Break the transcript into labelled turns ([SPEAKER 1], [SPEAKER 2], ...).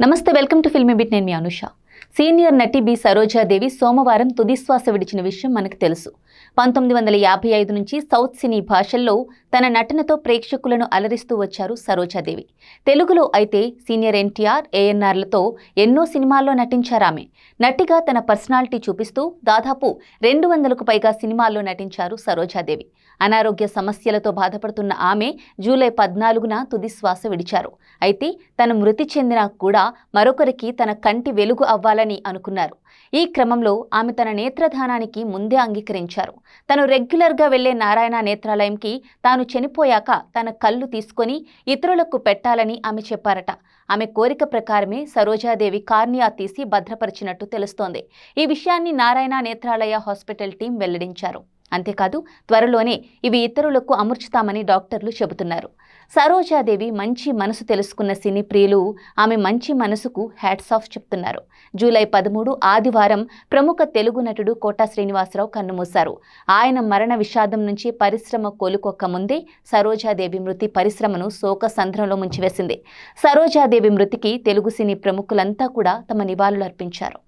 [SPEAKER 1] నమస్తే welcome to Filmibeat నేను మీ అనుష. సీనియర్ నటి బి సరోజాదేవి సోమవారం తుదిశ్వాస విడిచిన విషయం మనకు తెలుసు. పంతొమ్మిది వందల యాభై ఐదు నుంచి సౌత్ సినీ భాషల్లో తన నటనతో ప్రేక్షకులను అలరిస్తూ వచ్చారు సరోజాదేవి. తెలుగులో అయితే సీనియర్ ఎన్టీఆర్ ఏఎన్ఆర్లతో ఎన్నో సినిమాల్లో నటించారు ఆమె నటిగా తన పర్సనాలిటీ చూపిస్తూ దాదాపు రెండు వందలకు పైగా సినిమాల్లో నటించారు సరోజాదేవి. అనారోగ్య సమస్యలతో బాధపడుతున్న ఆమె జూలై పద్నాలుగున తుదిశ్వాస విడిచారు. అయితే తన మృతి చెందినా కూడా మరొకరికి తన కంటి వెలుగు అవ్వ అవ్వాలని అనుకున్నారు. ఈ క్రమంలో ఆమె తన నేత్రదానానికి ముందే అంగీకరించారు. తను రెగ్యులర్గా వెళ్ళే నారాయణ నేత్రాలయంకి తాను చనిపోయాక తన కళ్ళు తీసుకొని ఇతరులకు పెట్టాలని ఆమె చెప్పారట. ఆమె కోరిక ప్రకారమే సరోజాదేవి కార్నియా తీసి భద్రపరిచినట్టు తెలుస్తోంది. ఈ విషయాన్ని నారాయణ నేత్రాలయ హాస్పిటల్ టీం వెల్లడించారు. అంతేకాదు త్వరలోనే ఇవి ఇతరులకు అమర్చుతామని డాక్టర్లు చెబుతున్నారు. సరోజాదేవి మంచి మనసు తెలుసుకున్న సినీ ప్రియులు ఆమె మంచి మనసుకు హ్యాట్స్ ఆఫ్ చెప్తున్నారు. జూలై పదమూడు ఆదివారం ప్రముఖ తెలుగు నటుడు కోటా శ్రీనివాసరావు కన్నుమూశారు. ఆయన మరణ విషాదం నుంచి పరిశ్రమ కోలుకోక ముందే సరోజాదేవి మృతి పరిశ్రమను శోక సంద్రంలో ముంచివేసింది. సరోజాదేవి మృతికి తెలుగు సినీ ప్రముఖులంతా కూడా తమ నివాళులు అర్పించారు